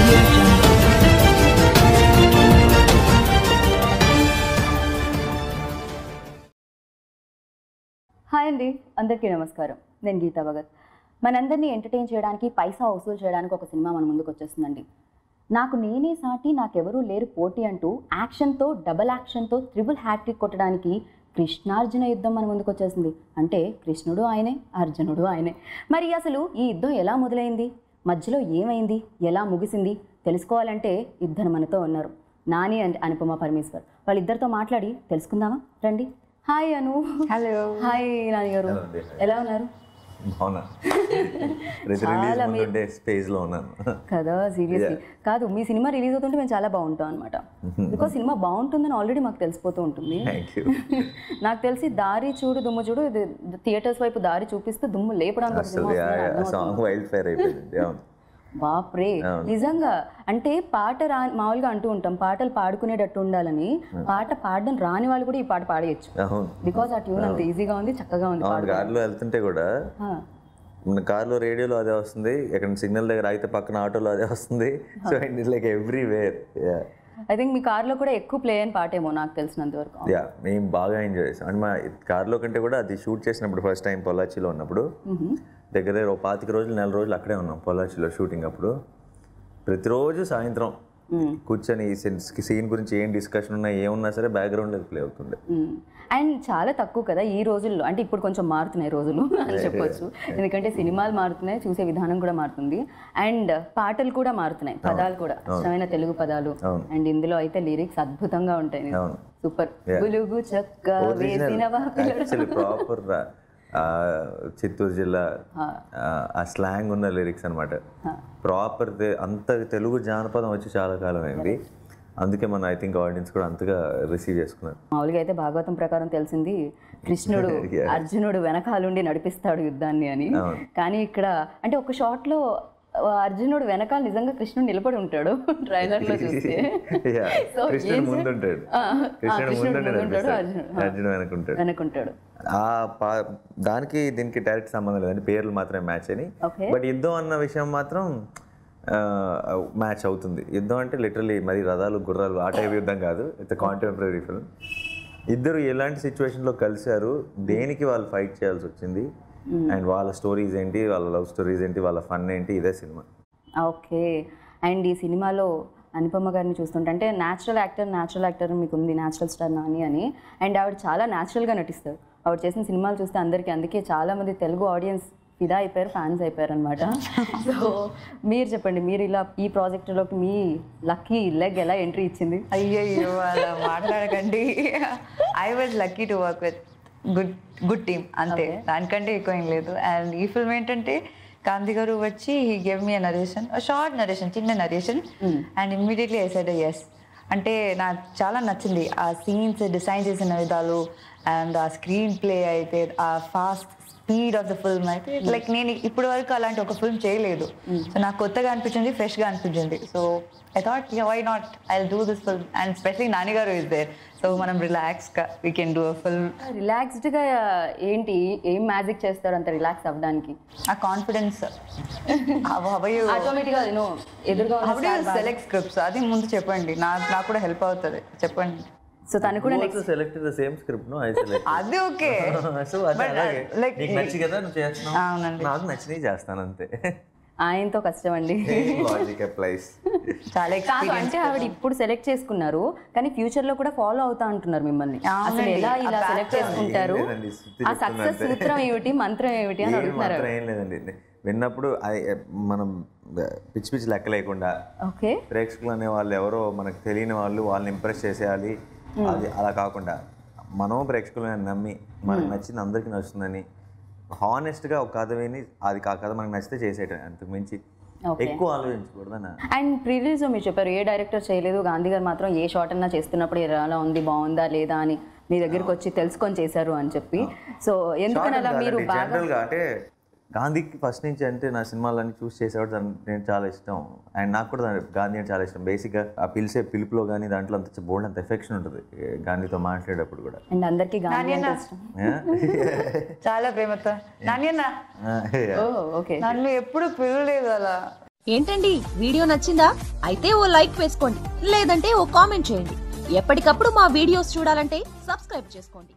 Hi అండి అందరికీ నమస్కారం. నేను గీతా భగత్. మనందరినీ ఎంటర్టైన్ చేయడానికి పైసా వసూలు చేయడానికి ఒక సినిమా మన ముందుకు వచ్చేస్తుందండి. నాకు నేనే సాటి నాకెవరూ లేరు పోటీ అంటూ యాక్షన్తో డబల్ యాక్షన్తో త్రిబుల్ హ్యాట్రిక్ కొట్టడానికి కృష్ణార్జున యుద్ధం మన ముందుకు వచ్చేసింది. అంటే కృష్ణుడు ఆయనే అర్జునుడు ఆయనే. మరి అసలు ఈ యుద్ధం ఎలా మొదలైంది? మధ్యలో ఏమైంది? ఎలా ముగిసింది? తెలుసుకోవాలంటే ఇద్దరు మనతో ఉన్నారు. నాని అండ్ అనుపమ పరమేశ్వర్. వాళ్ళిద్దరితో మాట్లాడి తెలుసుకుందామా? రండి. Hi Anu. Hello. Hi Nani గారు. ఎలా ఉన్నారు? రిలీజ్ స్పేస్లో ఉన్నాను. కదా సీరియస్లీ కాదు మీ సినిమా రిలీజ్ అవుతుంటే మేము చాలా బాగుంటాం అనమాట బికాస్ సినిమా బాగుంటుందని ఆల్రెడీ మాకు తెలిసిపోతూ ఉంటుంది. నాకు తెలిసి దారి చూడు దుమ్ము చూడు ఇది థియేటర్స్ వైపు దారి చూపిస్తూ దుమ్ము లేపడానికి. సాంగ్ వైల్డ్ ఫైర్ అయిపోయింది. బాప్రే! నిజంగా అంటే పాట రా మామూలుగా అంటూ ఉంటాం. పాటలు పాడుకునేటట్టు ఉండాలని పాట పాడడం రాని వాళ్ళు కూడా ఈ పాట పాడేయచ్చు. బికాస్ ఆ ట్యూన్ అంత ఈజీగా ఉంది చక్కగా ఉంది కార్లో వెళ్తుంటే కూడా మన కార్లో రేడియోలో అదే వస్తుంది ఎక్కడ సిగ్నల్ దగ్గర ఆగితే పక్కన ఆటోలో అదే వస్తుంది. So it like everywhere I think మీ కార్లో కూడా ఎక్కువ ప్లే అయిన పాటేమో నాకు తెలిసినంత వరకు. యా మేము బాగా ఎంజాయ్ చేసాం. అంటే మా కార్లో కంటే కూడా అది షూట్ చేసినప్పుడు ఫస్ట్ టైం పొల్లాచిలో ఉన్నప్పుడు దగ్గర దగ్గర ఒక పాతిక రోజులు నెల రోజులు అక్కడే ఉన్నాం పొల్లాచిలో షూటింగ్ అప్పుడు. ప్రతిరోజు సాయంత్రం కూర్చొని ఈ సీన్ గురించి ఏం డిస్కషన్ ఉన్నా ఏమున్నా సరే బ్యాక్గ్రౌండ్లో ప్లే అవుతుండే. అండ్ చాలా తక్కువ కదా ఈ రోజుల్లో. అంటే ఇప్పుడు కొంచెం మారుతున్నాయి రోజులు అని చెప్పొచ్చు. ఎందుకంటే సినిమాలు మారుతున్నాయి చూసే విధానం కూడా మారుతుంది. అండ్ పాటలు కూడా మారుతున్నాయి పదాలు కూడా. ఇష్టమైన తెలుగు పదాలు. అండ్ ఇందులో అయితే లిరిక్స్ అద్భుతంగా ఉంటాయి. సూపర్. బులుగు చక్క ప్రాపర్ చిత్తూరు జిల్లా ఆ. స్లాంగ్ ఉన్న లిరిక్స్ అనమాట ప్రాపర్ అంత తెలుగు జానపదం వచ్చి చాలా కాలం అయింది. అందుకే మన ఐ థింక్ ఆడియన్స్ కూడా అంతగా రిసీవ్ చేసుకున్నారు. మామూలుగా అయితే భాగవతం ప్రకారం తెలిసింది కృష్ణుడు అర్జునుడు వెనకాలుండి నడిపిస్తాడు యుద్ధాన్ని అని. కానీ ఇక్కడ అంటే ఒక షాట్లో అర్జునుడు వెనకాల నిజంగా కృష్ణుడు నిలబడి ఉంటాడు ట్రైలర్లో చూస్తే. కృష్ణుడు అర్జునుడు, వెనకుంటాడు. ఆ దానికి దీనికి డైరెక్ట్ సంబంధం లేదండి. పేర్లు మాత్రమే మ్యాచ్ అని బట్ యుద్ధం అన్న విషయం మాత్రం మ్యాచ్ అవుతుంది. యుద్ధం అంటే లిటరలీ మరి రథాలు గుర్రాలు ఆ టైప్ యుద్ధం కాదు. ఇట్స్ కాంటెంపరీ ఫిల్మ్ ఇద్దరు ఎలాంటి సిచ్యువేషన్లో కలిశారు? దేనికి వాళ్ళు ఫైట్ చేయాల్సి వచ్చింది? అండ్ వాళ్ళ స్టోరీస్ ఏంటి వాళ్ళ లవ్ స్టోరీస్ ఏంటి వాళ్ళ ఫన్ ఏంటి ఇదే సినిమా ఓకే. అండ్ ఈ సినిమాలో అనుపమ గారిని చూస్తుంటే అంటే న్యాచురల్ యాక్టర్ న్యాచురల్ యాక్టర్ మీకు ఉంది న్యాచురల్ స్టార్ నాని అని. అండ్ ఆవిడ చాలా న్యాచురల్గా నటిస్తారు ఆవిడ చేసిన సినిమాలు చూస్తే అందరికీ అందుకే చాలామంది తెలుగు ఆడియన్స్ ఫిదా అయిపోయారు ఫ్యాన్స్ అయిపోయారు అనమాట సో మీరు చెప్పండి మీరు ఇలా ఈ ప్రాజెక్టులోకి మీ లక్కీ లెగ్ ఎలా ఎంట్రీ ఇచ్చింది? అయ్యయ్యో అలా మాట్లాడకండి. I was lucky to work with good good team అంతే. దానికంటే ఎక్కువ ఏం లేదు. అండ్ ఈ ఫిల్మ్ ఏంటంటే కాంతి గారు వచ్చి he gave me narration short narration చిన్న narration and immediately I said yes అంటే నాకు చాలా నచ్చింది. ఆ సీన్స్ డిజైన్ చేసిన విధాలు అండ్ ఆ స్క్రీన్ ప్లే అయితే ఆ fast speed of the film అయితే లైక్ నేను ఇప్పటి వరకు అలాంటి ఒక ఫిల్మ్ చేయలేదు. సో నాకు కొత్తగా అనిపించింది ఫ్రెష్గా అనిపించింది. So I thought why not I do this film and specially Nani గారు ఇస్ దేర్ సో మనం రిలాక్స్గా we can do a film రిలాక్స్డ్గా ఏంటి ఏం మ్యాజిక్ చేస్తారు అంత రిలాక్స్ అవ్వడానికి? ఆ కాన్ఫిడెన్స్ ఆటోమేటిక్గా ఎదురుగా సెలెక్ట్ స్క్రిప్ట్స్ అది ముందు చెప్పండి. నాకు నాకు కూడా హెల్ప్ అవుతుంది. చెప్పండి. సో తను కూడా next select the same script no I select అది ఓకే. సో అది అలాగే. like- నీకు నచ్చి కదా నువ్వు చేస్తున్నావు? అవునండి. నాకు నచ్చినవి చేస్తాను అంతే. ఆయనతో కష్టం అండి లాజిక్ అప్లైస్ చాలా అంటే ఆవిడ ఇప్పుడు సెలెక్ట్ చేసుకున్నారు కానీ ఫ్యూచర్లో కూడా ఫాలో అవుతా అంటున్నారు మిమ్మల్ని. అసలు ఎలా ఇలా సెలెక్ట్ చేసుకుంటారు? ఆ సక్సెస్ సూత్రం ఏమిటి మంత్రం ఏమిటి అని అడుగుతున్నారు మాత్రం ఏం లేదండి. విన్నప్పుడు మనం పిచ్చి పిచ్చి లెక్క లేకుండా ఓకే. ప్రేక్షకులు అనే వాళ్ళు ఎవరో మనకు తెలియని వాళ్ళు వాళ్ళని ఇంప్రెస్ చేసేయాలి అది అలా కాకుండా మనం ప్రేక్షకులను నమ్మి మనకు నచ్చింది అందరికీ నచ్చుతుందని హానెస్ట్గా ఒక కథ విని అది ఆ కథ మనకు నచ్చితే చేసేయటం అంతకు మించి. ఎక్కువ ఆలోచించకూడదన్న. అండ్ ప్రీవియస్ మీరు చెప్పారు ఏ డైరెక్టర్ చేయలేదు గాంధీ గారు మాత్రం ఏ షాట్ అన్నా చేస్తున్నప్పుడు ఎలా ఉంది బాగుందా లేదా అని మీ దగ్గరికి వచ్చి తెలుసుకొని చేశారు అని చెప్పి. సో ఎందుకని అలా మీరు బాగా అంటే గాంధీకి ఫస్ట్ నుంచి అంటే నా సినిమాలన్నీ చూస్ చేసేవాడు దాన్ని నేను చాలా ఇష్టం. అండ్ నాకు కూడా దాని- గాంధీ అంటే చాలా ఇష్టం. బేసిక్గా ఆ పిలిచే పిలుపులో కానీ దాంట్లో అంత బోల్డ్ అంత ఎఫెక్షన్ ఉంటుంది. గాంధీతో మాట్లాడేటప్పుడు కూడా. అండ్ అందరికీ గాంధీ చాలా ప్రేమతో. నన్ను ఎప్పుడు పిలవలేదు అలా. ఏంటండి? వీడియో నచ్చిందా? అయితే ఓ లైక్ వేసుకోండి. లేదంటే ఓ కామెంట్ చేయండి. ఎప్పటికప్పుడు మా వీడియోస్ చూడాలంటే సబ్స్క్రైబ్ చేసుకోండి.